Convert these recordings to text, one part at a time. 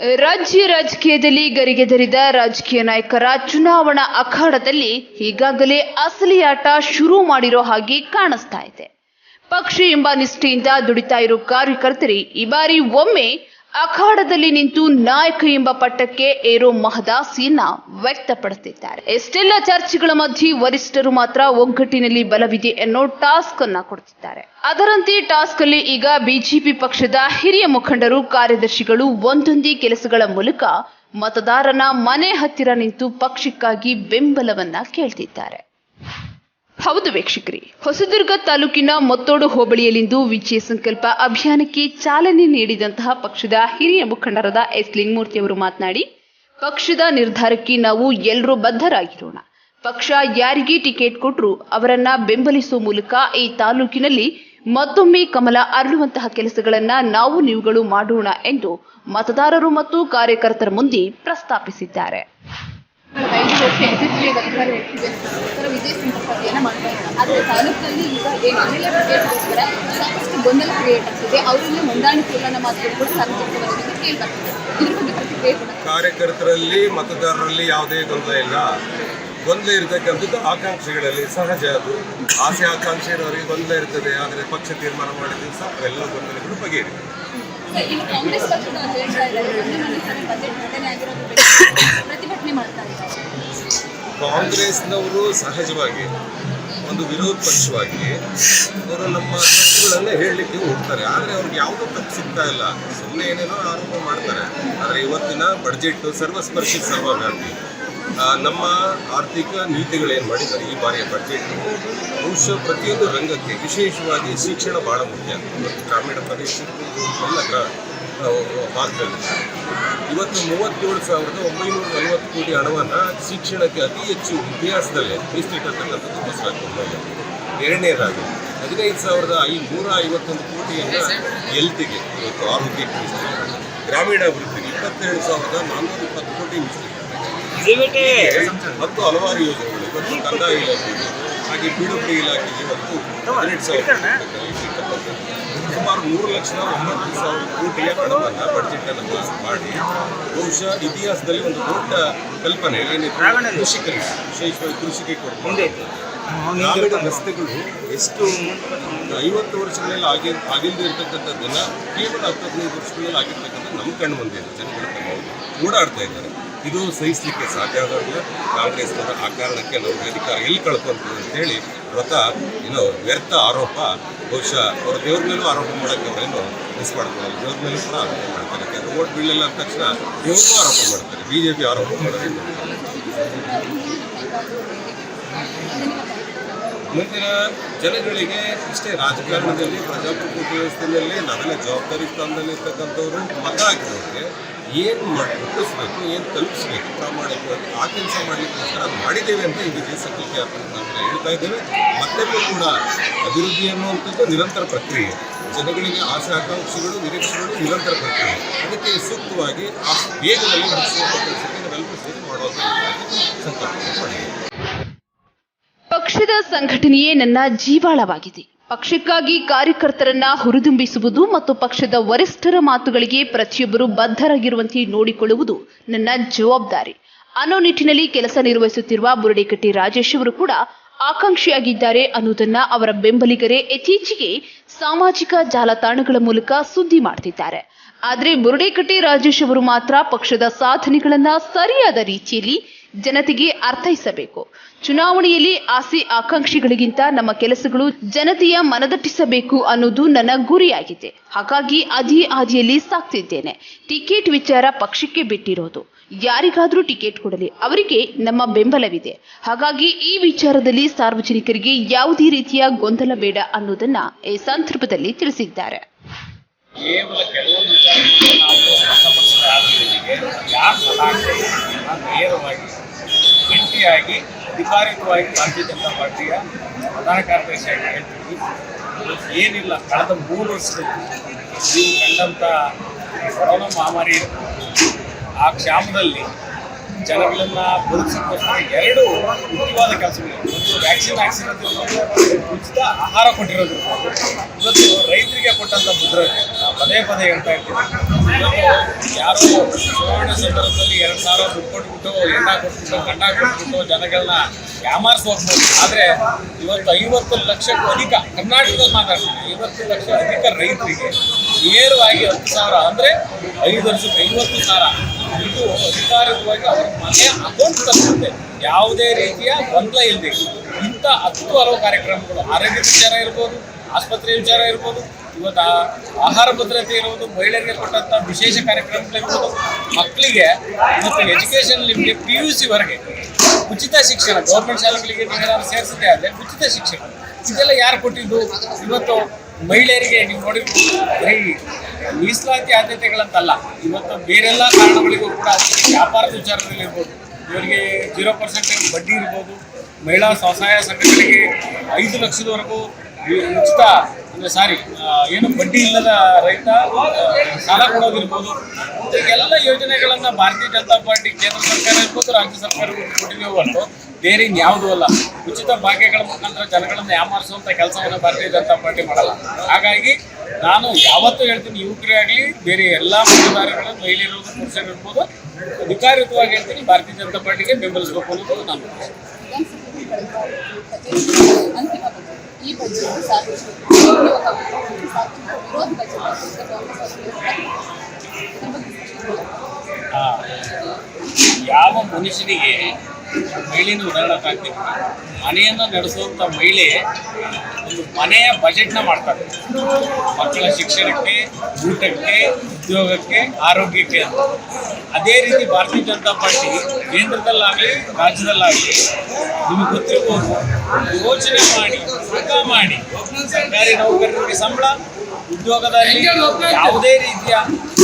ರಾಜ್ಯ ರಾಜಕೀಯದಲ್ಲಿ ಗರಿಗೆದರಿದ ರಾಜಕೀಯ ನಾಯಕರ ಚುನಾವಣಾ ಅಖಾಡದಲ್ಲಿ ಈಗಾಗಲೇ ಅಸಲಿ ಶುರು ಮಾಡಿರೋ ಹಾಗೆ ಕಾಣಿಸ್ತಾ ಇದೆ. ಪಕ್ಷ ಎಂಬ ನಿಷ್ಠೆಯಿಂದ ದುಡಿತಾ ಇರೋ ಕಾರ್ಯಕರ್ತರಿ ಈ ಬಾರಿ ಒಮ್ಮೆ ಅಖಾಡದಲ್ಲಿ ನಿಂತು ನಾಯಕ ಎಂಬ ಪಟ್ಟಕ್ಕೆ ಏರೋ ಮಹದಾಸಿಯನ್ನ ವ್ಯಕ್ತಪಡಿಸಿದ್ದಾರೆ. ಎಷ್ಟೆಲ್ಲ ಚರ್ಚೆಗಳ ಮಧ್ಯೆ ವರಿಷ್ಠರು ಮಾತ್ರ ಒಗ್ಗಟ್ಟಿನಲ್ಲಿ ಬಲವಿದೆ ಎನ್ನೋ ಟಾಸ್ಕ್ ಅನ್ನ ಕೊಡ್ತಿದ್ದಾರೆ. ಅದರಂತೆ ಟಾಸ್ಕ್ ಅಲ್ಲಿ ಈಗ ಬಿಜೆಪಿ ಪಕ್ಷದ ಹಿರಿಯ ಮುಖಂಡರು, ಕಾರ್ಯದರ್ಶಿಗಳು ಒಂದೊಂದೇ ಕೆಲಸಗಳ ಮೂಲಕ ಮತದಾರನ ಮನೆ ಹತ್ತಿರ ನಿಂತು ಪಕ್ಷಕ್ಕಾಗಿ ಬೆಂಬಲವನ್ನ ಕೇಳ್ತಿದ್ದಾರೆ. ಹೌದು ವೀಕ್ಷಕರಿ, ಹೊಸದುರ್ಗ ತಾಲೂಕಿನ ಮತ್ತೋಡು ಹೋಬಳಿಯಲ್ಲಿಂದು ವಿಜಯ ಸಂಕಲ್ಪ ಅಭಿಯಾನಕ್ಕೆ ಚಾಲನೆ ನೀಡಿದಂತಹ ಪಕ್ಷದ ಹಿರಿಯ ಮುಖಂಡರಾದ ಎಸ್ ಲಿಂಗಮೂರ್ತಿ ಅವರು ಮಾತನಾಡಿ, ಪಕ್ಷದ ನಿರ್ಧಾರಕ್ಕೆ ನಾವು ಎಲ್ಲರೂ ಬದ್ಧರಾಗಿರೋಣ. ಪಕ್ಷ ಯಾರಿಗೆ ಟಿಕೆಟ್ ಕೊಟ್ಟರು ಅವರನ್ನ ಬೆಂಬಲಿಸುವ ಮೂಲಕ ಈ ತಾಲೂಕಿನಲ್ಲಿ ಮತ್ತೊಮ್ಮೆ ಕಮಲ ಅರಳುವಂತಹ ಕೆಲಸಗಳನ್ನ ನಾವು ನೀವುಗಳು ಮಾಡೋಣ ಎಂದು ಮತದಾರರು ಮತ್ತು ಕಾರ್ಯಕರ್ತರ ಮುಂದೆ ಪ್ರಸ್ತಾಪಿಸಿದ್ದಾರೆ. ಕಾರ್ಯಕರ್ತರಲ್ಲಿ, ಮತದಾರರಲ್ಲಿ ಯಾವುದೇ ಗೊಂದಲ ಇಲ್ಲ. ಗೊಂದಲ ಇರತಕ್ಕಂಥದ್ದು ಆಕಾಂಕ್ಷೆಗಳಲ್ಲಿ ಸಹಜ ಅದು. ಆಸೆ, ಆಕಾಂಕ್ಷೆ ಇರೋರಿಗೆ ಗೊಂದಲ ಇರ್ತದೆ. ಆದರೆ ಪಕ್ಷ ತೀರ್ಮಾನ ಮಾಡಿದ ದಿವಸ ಎಲ್ಲ ಗೊಂದಲಗಳು ಬಗೆಹರಿವೆ ಕಾಂಗ್ರೆಸ್ನವರು ಸಹಜವಾಗಿ, ಒಂದು ವಿರೋಧ ಪಕ್ಷವಾಗಿ ಅವರು ನಮ್ಮ ತಪ್ಪುಗಳನ್ನೇ ಹೇಳಲಿಕ್ಕೆ ಹೋಗ್ತಾರೆ. ಆದರೆ ಅವ್ರಿಗೆ ಯಾವುದೋ ತಪ್ಪು ಸಿಗ್ತಾ ಇಲ್ಲ. ಸುಮ್ಮನೆ ಏನೇನೋ ಆರೋಪ ಮಾಡ್ತಾರೆ. ಆದರೆ ಇವತ್ತಿನ ಬಡ್ಜೆಟ್ ಸರ್ವಸ್ಪರ್ಶಿ ಸರ್ವವ್ಯಾಪಿ. ನಮ್ಮ ಆರ್ಥಿಕ ನೀತಿಗಳೇನು ಮಾಡಿದ್ದಾರೆ? ಈ ಬಾರಿಯ ಬಜೆಟ್ ಬಹುಶಃ ಪ್ರತಿಯೊಂದು ರಂಗಕ್ಕೆ ವಿಶೇಷವಾಗಿ ಶಿಕ್ಷಣ ಭಾಳ ಮುಖ್ಯ. ಇವತ್ತು ಗ್ರಾಮೀಣ ಪ್ರದೇಶಕ್ಕೂ ಎಲ್ಲ ಭಾಗದಲ್ಲಿ. ಇವತ್ತು ಮೂವತ್ತೇಳು ಸಾವಿರದ ಒಂಬೈನೂರ ನಲವತ್ತು ಕೋಟಿ ಹಣವನ್ನು ಶಿಕ್ಷಣಕ್ಕೆ ಅತಿ ಹೆಚ್ಚು ಇತಿಹಾಸದಲ್ಲೇ ಮೀಸಲಿಟ್ಟಿರ್ತಕ್ಕಂಥದ್ದು ಬಸವರಾಜ ಬೊಮ್ಮಾಯಿ ಎರಡನೇದಾಗಿ ಹದಿನೈದು ಸಾವಿರದ ಐನೂರ ನೂರ ಐವತ್ತೊಂದು ಕೋಟಿಯನ್ನು ಎಲ್ತಿಗೆ ಇವತ್ತು ಆರೋಗ್ಯಕ್ಕೆ ಮೀಸಲಿಟ್ಟಿದ್ದಾರೆ ಗ್ರಾಮೀಣಾಭಿವೃದ್ಧಿಗೆ ಇಪ್ಪತ್ತೆರಡು ಸಾವಿರದ ನಾನ್ನೂರ ಇಪ್ಪತ್ತು ಕೋಟಿ ಮೀಸಲಿಟ್ಟಿದ್ದಾರೆ ಮತ್ತು ಹಲವಾರು ಯೋಜನೆಗಳು ಇವತ್ತು ಕಂದಾಯ ಇಲಾಖೆಗೆ ಹಾಗೆ ಪಿಡಬ್ಲ್ಯೂ ಇಲಾಖೆಗೆ ಇವತ್ತು ಹನ್ನೆರಡು ಸಾವಿರ ಸುಮಾರು ಮೂರು ಲಕ್ಷ ಒಂಬತ್ತು ಸಾವಿರ ಕೋಟಿಯ ಹಣವನ್ನು ಬಡ್ಜೆಟನ್ನು ಮಾಡಿ ಬಹುಶಃ ಇತಿಹಾಸದಲ್ಲಿ ಒಂದು ದೊಡ್ಡ ಕಲ್ಪನೆ ಏನಿದೆ ಕೃಷಿಕರಿಗೆ ವಿಶೇಷವಾಗಿ ಕೃಷಿಗೆ ಕೊಡ್ತಾರೆ. ಗ್ರಾಮೀಣ ರಸ್ತೆಗಳು ಎಷ್ಟು ಐವತ್ತು ವರ್ಷಗಳಲ್ಲಿ ಆಗಿ ಆಗಿಲ್ಲದೆ ಇರತಕ್ಕಂಥದ್ದನ್ನು ಕೇವಲ ಹತ್ತು ಹದಿನೈದು ವರ್ಷಗಳಲ್ಲಿ ಆಗಿರ್ತಕ್ಕಂಥದ್ದು ನಮ್ಮ ಕಣ್ಣು ಬಂದಿದೆ ಜನಗಳು ಓಡಾಡ್ತಾ ಇದ್ದಾರೆ. ಇದು ಸಹಿಸಲಿಕ್ಕೆ ಸಾಧ್ಯ ಆಗೋದಿಲ್ಲ ಕಾಂಗ್ರೆಸ್ನವರ ಆ ಕಾರಣಕ್ಕೆ ನಾವು ಅಧಿಕಾರ ಎಲ್ಲಿ ಕಳ್ಕೊಂತು ಅಂತೇಳಿ ವ್ರತ ಏನು ವ್ಯರ್ಥ ಆರೋಪ, ಬಹುಶಃ ಅವ್ರ ದೇವ್ರ ಮೇಲೂ ಆರೋಪ ಮಾಡೋಕ್ಕೆ ಅವರೇನು ಮಿಸ್ ಮಾಡ್ತಾರೆ ದೇವ್ರ ಮೇಲೂ ಕೂಡ ಆರೋಪ ಮಾಡ್ತಾರೆ. ಯಾಕಂದ್ರೆ ಓಟ್ ಬೀಳಲಿಲ್ಲ ಅಂದ ತಕ್ಷಣ ದೇವ್ರಿಗೂ ಆರೋಪ ಮಾಡ್ತಾರೆ. ಬಿ ಜೆ ಪಿ ಆರೋಪ ಮಾಡೋದ್ರಿಂದ ಮುಂದಿನ ಜನಗಳಿಗೆ ಇಷ್ಟೇ ರಾಜಕಾರಣದಲ್ಲಿ, ಪ್ರಜಾಪ್ರಭುತ್ವ ವ್ಯವಸ್ಥೆಯಲ್ಲಿ ನಾವೆಲ್ಲ ಜವಾಬ್ದಾರಿ ಸ್ಥಾನದಲ್ಲಿ ಇರ್ತಕ್ಕಂಥವ್ರು ಮತ ಹಾಕಿದವ್ರಿಗೆ ಏನು ಮುಟ್ಟಿಸ್ಬೇಕು ಏನು ತಲುಪಿಸ್ಬೇಕು, ಪ್ರಾಮಾಣಿಕವಾಗಿ ಆ ಕೆಲಸ ಮಾಡಲಿಕ್ಕೋಸ್ಕರ ಮಾಡಿದ್ದೇವೆ ಅಂತ ಈ ವಿಜಯ ಅಂತ ಯಾತ್ರೆಯಲ್ಲಿ ನಾವು ಹೇಳ್ತಾ ಇದ್ದೇವೆ. ಮತ್ತೊಮ್ಮೆ ಕೂಡ ಅಭಿವೃದ್ಧಿ ಅನ್ನುವಂಥದ್ದು ನಿರಂತರ ಪ್ರಕ್ರಿಯೆ. ಜನಗಳಿಗೆ ಆಸೆ, ಆಕಾಂಕ್ಷೆಗಳು, ನಿರೀಕ್ಷೆಗಳು ನಿರಂತರ ಪ್ರಕ್ರಿಯೆ. ಅದಕ್ಕೆ ಸೂಕ್ತವಾಗಿ ಆ ವೇಗದಲ್ಲಿ ನಡೆಸುವಂಥ ಕೆಲಸಕ್ಕೆ ನಾವೆಲ್ಲರೂ ಸೇರಿ ಮಾಡುವಂಥ ಸಂಕಲ್ಪ ಪಕ್ಷದ ಸಂಘಟನೆಯೇ ನನ್ನ ಜೀವಾಳವಾಗಿದೆ. ಪಕ್ಷಕ್ಕಾಗಿ ಕಾರ್ಯಕರ್ತರನ್ನ ಹುರಿದುಂಬಿಸುವುದು ಮತ್ತು ಪಕ್ಷದ ವರಿಷ್ಠರ ಮಾತುಗಳಿಗೆ ಪ್ರತಿಯೊಬ್ಬರು ಬದ್ಧರಾಗಿರುವಂತೆ ನೋಡಿಕೊಳ್ಳುವುದು ನನ್ನ ಜವಾಬ್ದಾರಿ. ಅನ್ನೋ ನಿಟ್ಟಿನಲ್ಲಿ ಕೆಲಸ ನಿರ್ವಹಿಸುತ್ತಿರುವ ಬುರಡಿಕಟ್ಟಿ ರಾಜೇಶ್ ಅವರು ಕೂಡ ಆಕಾಂಕ್ಷಿಯಾಗಿದ್ದಾರೆ ಅನ್ನೋದನ್ನ ಅವರ ಬೆಂಬಲಿಗರೇ ಇತ್ತೀಚೆಗೆ ಸಾಮಾಜಿಕ ಜಾಲತಾಣಗಳ ಮೂಲಕ ಸುದ್ದಿ ಮಾಡ್ತಿದ್ದಾರೆ. ಆದರೆ ಬುರಡಿಕಟ್ಟಿ ರಾಜೇಶ್ ಅವರು ಮಾತ್ರ ಪಕ್ಷದ ಸಾಧನೆಗಳನ್ನ ಸರಿಯಾದ ರೀತಿಯಲ್ಲಿ ಜನತೆಗೆ ಅರ್ಥೈಸಬೇಕು. ಚುನಾವಣೆಯಲ್ಲಿ ಆಸೆ ಆಕಾಂಕ್ಷಿಗಳಿಗಿಂತ ನಮ್ಮ ಕೆಲಸಗಳು ಜನತೆಯ ಮನದಟ್ಟಿಸಬೇಕು ಅನ್ನೋದು ನನ್ನ ಗುರಿಯಾಗಿದೆ. ಹಾಗಾಗಿ ಅದೇ ಹಾದಿಯಲ್ಲಿ ಸಾಕ್ತಿದ್ದೇನೆ. ಟಿಕೆಟ್ ವಿಚಾರ ಪಕ್ಷಕ್ಕೆ ಬಿಟ್ಟಿರೋದು. ಯಾರಿಗಾದರೂ ಟಿಕೆಟ್ ಕೊಡಲಿ, ಅವರಿಗೆ ನಮ್ಮ ಬೆಂಬಲವಿದೆ. ಹಾಗಾಗಿ ಈ ವಿಚಾರದಲ್ಲಿ ಸಾರ್ವಜನಿಕರಿಗೆ ಯಾವುದೇ ರೀತಿಯ ಗೊಂದಲ ಬೇಡ ಅನ್ನೋದನ್ನ ಈ ಸಂದರ್ಭದಲ್ಲಿ ತಿಳಿಸಿದ್ದಾರೆ. ಗಟ್ಟಿಯಾಗಿ ಅಧಿಕಾರಿಕವಾಗಿ ಭಾರತೀಯ ಜನತಾ ಪಾರ್ಟಿಯ ಪ್ರಧಾನ ಕಾರ್ಯದರ್ಶಿಯಾಗಿ ಹೇಳ್ತೀವಿ ಏನಿಲ್ಲ, ಕಳೆದ ಮೂರು ವರ್ಷದಲ್ಲಿ ನೀವು ಕಂಡಂಥ ಕೊರೋನಾ ಮಹಾಮಾರಿ ಆ ಕ್ಷಾಮದಲ್ಲಿ ಜನಗಳನ್ನ ಬದುಕಿಸೋಕ್ಕೋಸ್ಕರ ಎರಡು ಮುಖ್ಯವಾದ ಕೆಲಸಗಳು. ವ್ಯಾಕ್ಸಿನ್ ವ್ಯಾಕ್ಸಿನ್ ಉಚಿತ ಆಹಾರ ಕೊಟ್ಟಿರೋದು. ಇವತ್ತು ರೈತರಿಗೆ ಕೊಟ್ಟಂತ ಭದ್ರತೆ ನಾವು ಪದೇ ಪದೇ ಹೇಳ್ತಾ ಇರ್ತೀವಿ. ಯಾರು ಚುನಾವಣೆ ಸಂದರ್ಭದಲ್ಲಿ ಎರಡು ಸಾವಿರ ದುಡ್ಡು ಕೊಟ್ಬಿಟ್ಟು, ಎಣ್ಣ ಕೊಟ್ಬಿಟ್ಟು ಕಂಡ ಕೊಟ್ಬಿಟ್ಟು ಜನಗಳನ್ನ ಯಾಮಾರ್ಸ್ ಹೋಗ್ಬೋದು ಆದರೆ ಇವತ್ತು ಐವತ್ತು ಲಕ್ಷಕ್ಕೂ ಅಧಿಕ, ಕರ್ನಾಟಕದಲ್ಲಿ ಮಾತಾಡ್ತೀವಿ ಐವತ್ತು ಲಕ್ಷ ಅಧಿಕ ರೈತರಿಗೆ ನೇರವಾಗಿ ಹತ್ತು ಸಾವಿರ ಅಂದರೆ ಐದು ವರ್ಷಕ್ಕೆ ಐವತ್ತು ಸಾವಿರ. ಇದು ಅಧಿಕಾರಿಕವಾಗಿ ಅವರ ಮನೆ ಅಕೌಂಟ್ ತಲುಪುತ್ತೆ ಯಾವುದೇ ರೀತಿಯ ಗೊಂದಲ ಇಲ್ಲದೆ ಇಂಥ ಹತ್ತು ಹಲವು ಕಾರ್ಯಕ್ರಮಗಳು ಆರೋಗ್ಯದ ವಿಚಾರ ಇರ್ಬೋದು, ಆಸ್ಪತ್ರೆ ವಿಚಾರ ಇರ್ಬೋದು, ಇವತ್ತು ಆಹಾರ ಭದ್ರತೆ ಇರುವುದು, ಮಹಿಳೆಯರಿಗೆ ಕೊಟ್ಟಂಥ ವಿಶೇಷ ಕಾರ್ಯಕ್ರಮಗಳಿರ್ಬೋದು ಮಕ್ಕಳಿಗೆ ಇವತ್ತು ಎಜುಕೇಷನ್ ನಿಮಗೆ ಪಿ ಯು ಸಿವರೆಗೆ ಉಚಿತ ಶಿಕ್ಷಣ ಗೌರ್ಮೆಂಟ್ ಶಾಲೆಗಳಿಗೆ ನೀವೇನಾದ್ರು ಸೇರಿಸಿದೆ ಆದರೆ ಉಚಿತ ಶಿಕ್ಷಣ. ಇದೆಲ್ಲ ಯಾರು ಕೊಟ್ಟಿದ್ದು? ಇವತ್ತು ಮಹಿಳೆಯರಿಗೆ ನೀವು ನೋಡಿರ್ಬೋದು ಬರೀ ಮೀಸಲಾತಿ ಆದ್ಯತೆಗಳಂತಲ್ಲ, ಇವತ್ತು ಬೇರೆಲ್ಲ ಕಾರಣಗಳಿಗೂ ಕೂಡ ವ್ಯಾಪಾರದ ವಿಚಾರದಲ್ಲಿರ್ಬೋದು. ಇವರಿಗೆ ಜೀರೋ ಪರ್ಸೆಂಟ್ ಬಡ್ಡಿ ಇರ್ಬೋದು. ಮಹಿಳಾ ಸ್ವಸಹಾಯ ಸಂಘಗಳಿಗೆ ಐದು ಲಕ್ಷದವರೆಗೂ ಉಚಿತ, ಅಂದರೆ ಸಾರಿ ಏನು ಬಡ್ಡಿ ಇಲ್ಲದ ರೈತ ಸಾಲ ಕೊಡೋದಿರ್ಬೋದು. ಎಲ್ಲ ಯೋಜನೆಗಳನ್ನು ಭಾರತೀಯ ಜನತಾ ಪಾರ್ಟಿ ಕೇಂದ್ರ ಸರ್ಕಾರ ಇರ್ಬೋದು, ರಾಜ್ಯ ಸರ್ಕಾರ ಕೊಟ್ಟಿದ್ದೇವೆ ಹೊರತು. ಬೇರೆ ಇನ್ಯಾವುದೂ ಅಲ್ಲ. ಉಚಿತ ಭಾಗ್ಯಗಳ ಮುಖಾಂತರ ಜನಗಳನ್ನು ಯಾಮಾರಿಸುವಂಥ ಕೆಲಸವನ್ನು ಭಾರತೀಯ ಜನತಾ ಪಾರ್ಟಿ ಮಾಡಲ್ಲ. ಹಾಗಾಗಿ ನಾನು ಯಾವತ್ತೂ ಹೇಳ್ತೀನಿ, ಯುವಕರೇ ಆಗಲಿ, ಬೇರೆ ಎಲ್ಲ ಮತದಾರಗಳು ಮಹಿಳೆಯರಿರ್ಬೋದು ಪುರುಷರು ಇರ್ಬೋದು ಹೇಳ್ತೀನಿ, ಭಾರತೀಯ ಜನತಾ ಪಾರ್ಟಿಗೆ ಬೆಂಬಲಿಸಬೇಕು ಅನ್ನೋದು ನಾನು ಯಾವ ಮನುಷ್ಯನಿಗೆ ಮಹಿಳೆಯನ್ನು ಉದಾಹರಣೆ ಮನೆಯನ್ನು ನಡೆಸುವಂಥ ಮಹಿಳೆ ಒಂದು ಮನೆಯ ಬಜೆಟ್ನ ಮಾಡ್ತಾರೆ. ಮಕ್ಕಳ ಶಿಕ್ಷಣಕ್ಕೆ, ಊಟಕ್ಕೆ, ಉದ್ಯೋಗಕ್ಕೆ, ಆರೋಗ್ಯಕ್ಕೆ ಅಂತ. ಅದೇ ರೀತಿ ಭಾರತೀಯ ಜನತಾ ಪಾರ್ಟಿ ಕೇಂದ್ರದಲ್ಲಾಗಲಿ, ರಾಜ್ಯದಲ್ಲಾಗಲಿ ನಿಮಗೆ ಗೊತ್ತಿರ್ಬೋದು. ಯೋಚನೆ ಮಾಡಿ ಮಾಡಿ, ಸರ್ಕಾರಿ ನೌಕರರಿಗೆ ಸಂಬಳ ಉದ್ಯೋಗದಲ್ಲಿ ಯಾವುದೇ ರೀತಿಯ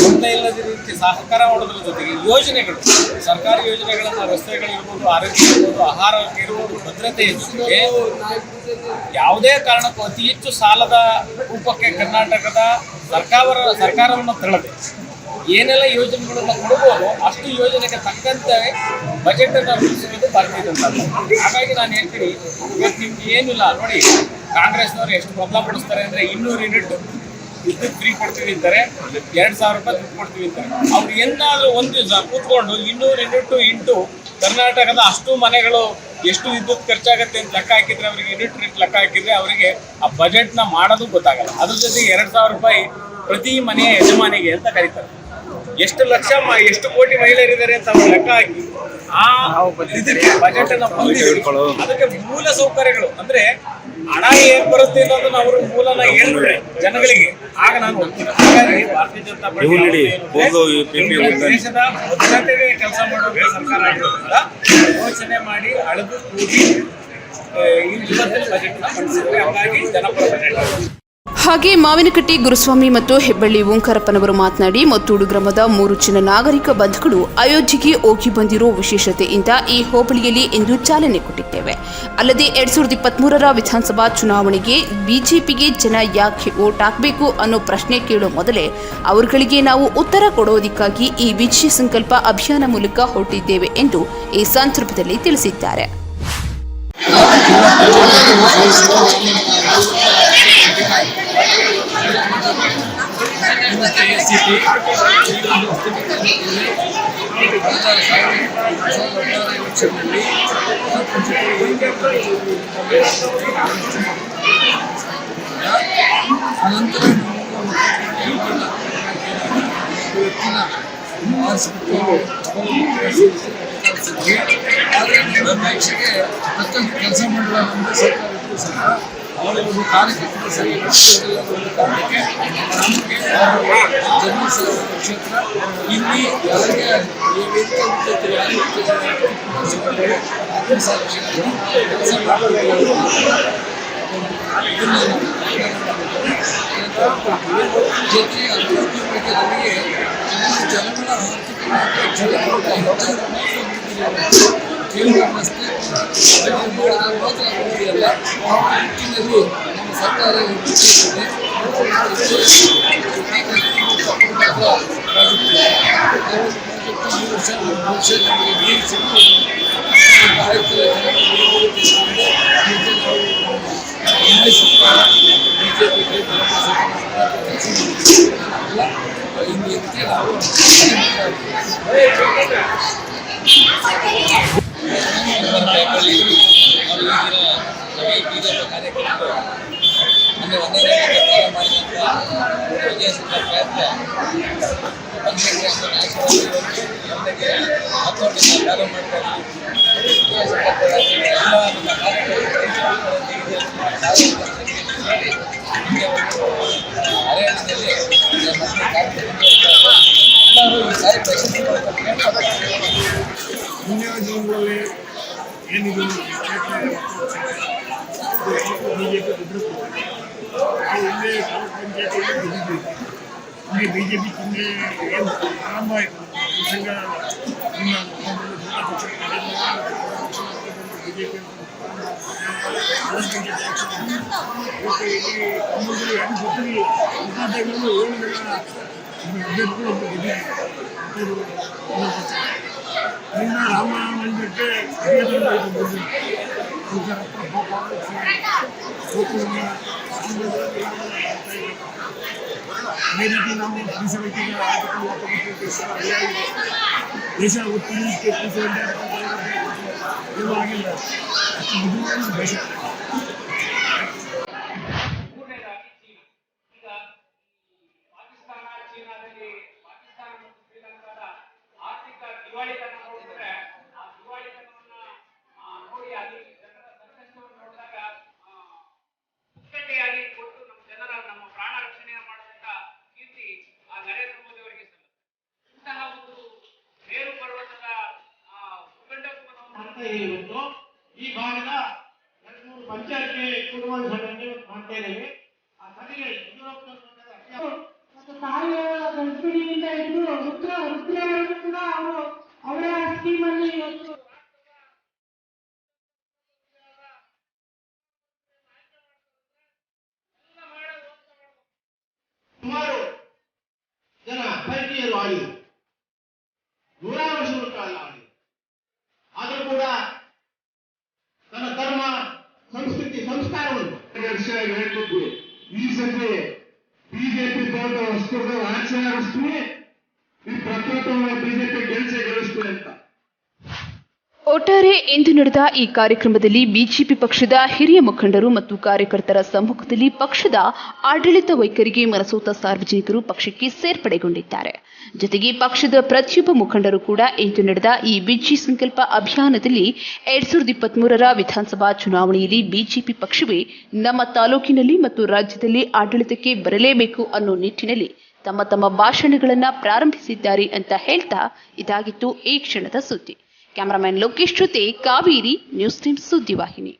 ಒಂದೇ ಇಲ್ಲದ ರೀತಿ ಸಹಕಾರ ಮಾಡೋದ್ರ ಜೊತೆಗೆ ಯೋಜನೆಗಳು ಸರ್ಕಾರಿ ಯೋಜನೆಗಳನ್ನು ರಸ್ತೆಗಳಿರ್ಬೋದು ಆರೋಗ್ಯ ಇರ್ಬೋದು ಆಹಾರ ಇರ್ಬೋದು ಭದ್ರತೆ ಜೊತೆಗೆ ಯಾವುದೇ ಕಾರಣಕ್ಕೂ ಅತಿ ಹೆಚ್ಚು ಸಾಲದ ರೂಪಕ್ಕೆ ಕರ್ನಾಟಕದ ಸರ್ಕಾರ ಸರ್ಕಾರವನ್ನು ತಳ್ಳದೆ ಏನೆಲ್ಲ ಯೋಜನೆಗಳನ್ನು ಕೊಡ್ಬೋದು ಅಷ್ಟು ಯೋಜನೆಗೆ ತಕ್ಕಂತೆ ಬಜೆಟ್ ಅನ್ನು ರೂಪಿಸಿರೋದು ಭಾರತೀಯ ಜನತಾ ಹಾಗಾಗಿ ನಾನು ಹೇಳ್ತೀನಿ ಇವತ್ತು ನಿಮ್ಗೆ ಏನಿಲ್ಲ ನೋಡಿ ಕಾಂಗ್ರೆಸ್ನವರು ಎಷ್ಟು ಪ್ರಬಲ ಪಡಿಸ್ತಾರೆ ಅಂದ್ರೆ ಇನ್ನೂರು ಯೂನಿಟ್ ವಿದ್ಯುತ್ ಫ್ರೀ ಕೊಡ್ತೀವಿ ಅಂತಾರೆ ಎರಡು ಸಾವಿರ ರೂಪಾಯಿ ದುಡ್ಡು ಕೊಡ್ತೀವಿ ಅಂತಾರೆ. ಅವ್ರು ಏನಾದರೂ ಒಂದು ದಿವಸ ಕೂತ್ಕೊಂಡು ಇನ್ನೂರು ಇನ್ನೂಟು ಇಂಟು ಕರ್ನಾಟಕದ ಅಷ್ಟು ಮನೆಗಳು ಎಷ್ಟು ವಿದ್ಯುತ್ ಖರ್ಚಾಗುತ್ತೆ ಅಂತ ಲೆಕ್ಕ ಹಾಕಿದ್ರೆ ಅವರಿಗೆ ಯೂನಿಟ್ ರೇಟ್ ಲೆಕ್ಕ ಹಾಕಿದ್ರೆ ಅವರಿಗೆ ಆ ಬಜೆಟ್ನ ಮಾಡೋದು ಗೊತ್ತಾಗಲ್ಲ. ಅದ್ರ ಜೊತೆಗೆ ಎರಡು ಸಾವಿರ ರೂಪಾಯಿ ಪ್ರತಿ ಮನೆಯ ಯಜಮಾನಿಗೆ ಅಂತ ಕರೀತಾರೆ. ಎಷ್ಟು ಲಕ್ಷ ಎಷ್ಟು ಕೋಟಿ ಮಹಿಳೆಯರಿದ್ದಾರೆ ಅಂತ ಅವ್ರು ಲೆಕ್ಕ ಹಾಕಿ ಆ ಇದಕ್ಕೆ ಬಜೆಟ್ ಅನ್ನ ಅದಕ್ಕೆ ಮೂಲ ಸೌಕರ್ಯಗಳು. ಅಂದ್ರೆ ಹಣ ಏನ್ ಬರುತ್ತೆ ಅನ್ನೋದನ್ನ ಅವ್ರ ಮೂಲನ ಜನಗಳಿಗೆ. ಆಗ ನಾನು ಹೋಗ್ತೀನಿ. ಹಾಗಾಗಿ ಭಾರತೀಯ ಜನತಾ ಪಾರ್ಟಿ ದೇಶದ ಭದ್ರತೆಗೆ ಕೆಲಸ ಮಾಡುವ ಸರ್ಕಾರ ಆಗಿರೋದ್ರಿಂದ ಯೋಚನೆ ಮಾಡಿ ಅಳದು ಕೂಡಿ ಇವತ್ತಿನ ಬಜೆಟ್ ಮಂಡಿಸಿದ್ರೆ ಹಾಗಾಗಿ ಜನಪರ ಬಜೆಟ್ ಹಾಗೆ ಮಾವಿನಕಟ್ಟಿ, ಗುರುಸ್ವಾಮಿ ಮತ್ತು ಹೆಬ್ಬಳ್ಳಿ ಓಂಕಾರಪ್ಪನವರು ಮಾತನಾಡಿ, ಮತ್ತೂಡು ಗ್ರಾಮದ ಮೂರು ಜನ ನಾಗರಿಕ ಬಂಧುಗಳು ಅಯೋಧ್ಯೆಗೆ ಹೋಗಿ ಬಂದಿರೋ ವಿಶೇಷತೆಯಿಂದ ಈ ಹೋಬಳಿಯಲ್ಲಿ ಇಂದು ಚಾಲನೆ ಕೊಟ್ಟಿದ್ದೇವೆ. ಅಲ್ಲದೆ ಎರಡ್ ಸಾವಿರದ ಇಪ್ಪತ್ಮೂರರ ವಿಧಾನಸಭಾ ಚುನಾವಣೆಗೆ ಬಿಜೆಪಿಗೆ ಜನ ಯಾಕೆ ಓಟ್ ಹಾಕಬೇಕು ಅನ್ನೋ ಪ್ರಶ್ನೆ ಕೇಳೋ ಮೊದಲೇ ಅವರುಗಳಿಗೆ ನಾವು ಉತ್ತರ ಕೊಡೋದಕ್ಕಾಗಿ ಈ ವಿಜಯ ಸಂಕಲ್ಪ ಅಭಿಯಾನ ಮೂಲಕ ಹೊರಟಿದ್ದೇವೆ ಎಂದು ಈ ಸಂದರ್ಭದಲ್ಲಿ ತಿಳಿಸಿದ್ದಾರೆ. ಅನಂತರ ಆದರೆ ನಿರಪೇಕ್ಷೆಗೆ ತಕ್ಕಂಥ ಕೆಲಸ ಮಾಡುವ ನಮ್ಮ ಸರ್ಕಾರ ಇದ್ರೂ ಸಹ ಅವರ ಒಂದು ಕಾರ್ಯಕರ್ತರ ಸರಿ ನಡೆಸುವುದಿಲ್ಲ ಅನ್ನೋ ಕಾರಣಕ್ಕೆ ನಮಗೆ ಜನ್ಮ ಕ್ಷೇತ್ರ ಇಲ್ಲಿ ಯಾರಿಗೆ ಈ ವೇದಿಕೆ ಮುಖ್ಯಸ್ಥರು ಯಾರು ಇರ್ತಾರೆ, ಅದ್ರ ಸಾಕ್ಷಿಯಾಗಿ ಕೆಲಸ ಮಾಡ್ತಿದ್ದೀವಿ. ಇದನ್ನ ಜೊತೆಗೆ ಅಭಿವೃದ್ಧಿ ಬಗ್ಗೆ ನಮಗೆ ಜನಗಳ ಆರ್ಥಿಕ ಮತ್ತು ಜಲಗಳ ಹೆಚ್ಚಾಗಿ ಕೇಂದ್ರ ರಸ್ತೆ ಅದಕ್ಕೆ ಮಾಡಿದ್ರೆ ಮಾತ್ರ ಅಭಿವೃದ್ಧಿ ಅಲ್ಲ ಆ ನಿಟ್ಟಿನಲ್ಲಿ ನಮ್ಮ ಸರ್ಕಾರ ನಿರ್ಧರಿಸಿದೆ. ಈ ವರ್ಷ ನಮ್ಮ ವರ್ಷ ನಮಗೆ ನೀರು ಸಿಕ್ಕು ಆಯ್ತು ಬಿಜೆಪಿ ಇನ್ನು ಇದಕ್ಕೆ ನಾವು ಅಂದರೆ ಒಂದನೇ ಪ್ರಾರಂಭ ಮಾಡಿದಂಥ ವಿಜಯ ಸಿಂಹ ಪ್ರಯತ್ನ ನಮಗೆ ಹತ್ತೊಂಬತ್ತು ಪ್ರಾರಂಭ ಮಾಡ್ತಾ ಇದ್ದೀವಿ ವಿಜಯ ಸಿಂಹ ಪ್ರಯತ್ನ ಎಲ್ಲ ನಮ್ಮ ಕಾರ್ಯಕ್ರಮಗಳಲ್ಲಿ ಹರಿಯಾಣದಲ್ಲಿ ಮತ್ತೆ ಕಾರ್ಯಕ್ರಮ ಎಲ್ಲರೂ ಈ ಸಾರಿ ಪ್ರಶಸ್ತಿ ಮುಂದಿನ ದಿನಗಳಲ್ಲಿ ಏನಿದೆ ಕ್ಷೇತ್ರ ಬಿಜೆಪಿ ನಾವು ಇಲ್ಲೇ ತಾಲೂಕು ಪಂಚಾಯತಿಯಲ್ಲಿ ಗೆದ್ದಿದ್ದೀವಿ ಇಲ್ಲಿ ಬಿ ಜೆ ಪಿ ಚಿಹ್ನೆ ಏನು ಪ್ರಾರಂಭ ಆಯಿತು ಈ ಸಂಘ ನಿಮ್ಮ ಬಿ ಜೆ ಪಿ ಇಲ್ಲಿ ಯಾರು ಗೊತ್ತಿರಲಿಲ್ಲ ಇಂಥ ಟೈಮಲ್ಲಿ ಏಳು ಜನ ಅಭ್ಯರ್ಥಿಗಳು ಒಬ್ಬರು ಗೆದ್ದಿದ್ದಾರೆ ನಿನ್ನ ರಾಮ ಮಂದಿರಕ್ಕೆ ಅದೇ ರೀತಿ ನಾವು ಮೀಸಲಾತಿಗೆ ದೇಶ ಉತ್ತರಿಸಲಿಕ್ಕೆ ಏನೂ ಆಗಿಲ್ಲ ಅಷ್ಟು ತೋಟ ವಸ್ತುಗಳ ಆಚೆ ಆಡಿಸ್ತೀವಿ ಈ ಪ್ರಪ್ರಥಮ ಬಿಜೆಪಿ ಗೆಲ್ಸೆ ಗೆಲ್ಲಿಸ್ತೀವಿ ಅಂತ ಒಟ್ಟಾರೆ ಇಂದು ನಡೆದ ಈ ಕಾರ್ಯಕ್ರಮದಲ್ಲಿ ಬಿಜೆಪಿ ಪಕ್ಷದ ಹಿರಿಯ ಮುಖಂಡರು ಮತ್ತು ಕಾರ್ಯಕರ್ತರ ಸಮ್ಮುಖದಲ್ಲಿ ಪಕ್ಷದ ಆಡಳಿತ ವೈಖರಿಗೆ ಮನಸೋತ ಸಾರ್ವಜನಿಕರು ಪಕ್ಷಕ್ಕೆ ಸೇರ್ಪಡೆಗೊಂಡಿದ್ದಾರೆ. ಜೊತೆಗೆ ಪಕ್ಷದ ಪ್ರತಿಯೊಬ್ಬ ಮುಖಂಡರು ಕೂಡ ಇಂದು ನಡೆದ ಈ ಬಿಜಿ ಸಂಕಲ್ಪ ಅಭಿಯಾನದಲ್ಲಿ ಎರಡ್ ಸಾವಿರದ ಇಪ್ಪತ್ಮೂರರ ವಿಧಾನಸಭಾ ಚುನಾವಣೆಯಲ್ಲಿ ಬಿಜೆಪಿ ಪಕ್ಷವೇ ನಮ್ಮ ತಾಲೂಕಿನಲ್ಲಿ ಮತ್ತು ರಾಜ್ಯದಲ್ಲಿ ಆಡಳಿತಕ್ಕೆ ಬರಲೇಬೇಕು ಅನ್ನೋ ನಿಟ್ಟಿನಲ್ಲಿ ತಮ್ಮ ತಮ್ಮ ಭಾಷಣಗಳನ್ನು ಪ್ರಾರಂಭಿಸಿದ್ದಾರೆ ಅಂತ ಹೇಳ್ತಾ ಇದಾಗಿತ್ತು ಈ ಕ್ಷಣದ ಸುದ್ದಿ. ಕ್ಯಾಮರಾಮನ್ ಲೋಕೇಶ್ ಜೊತೆ ಕಾವೇರಿ ನ್ಯೂಸ್ ಟೀಮ್ ಸುದ್ದಿವಾಹಿನಿ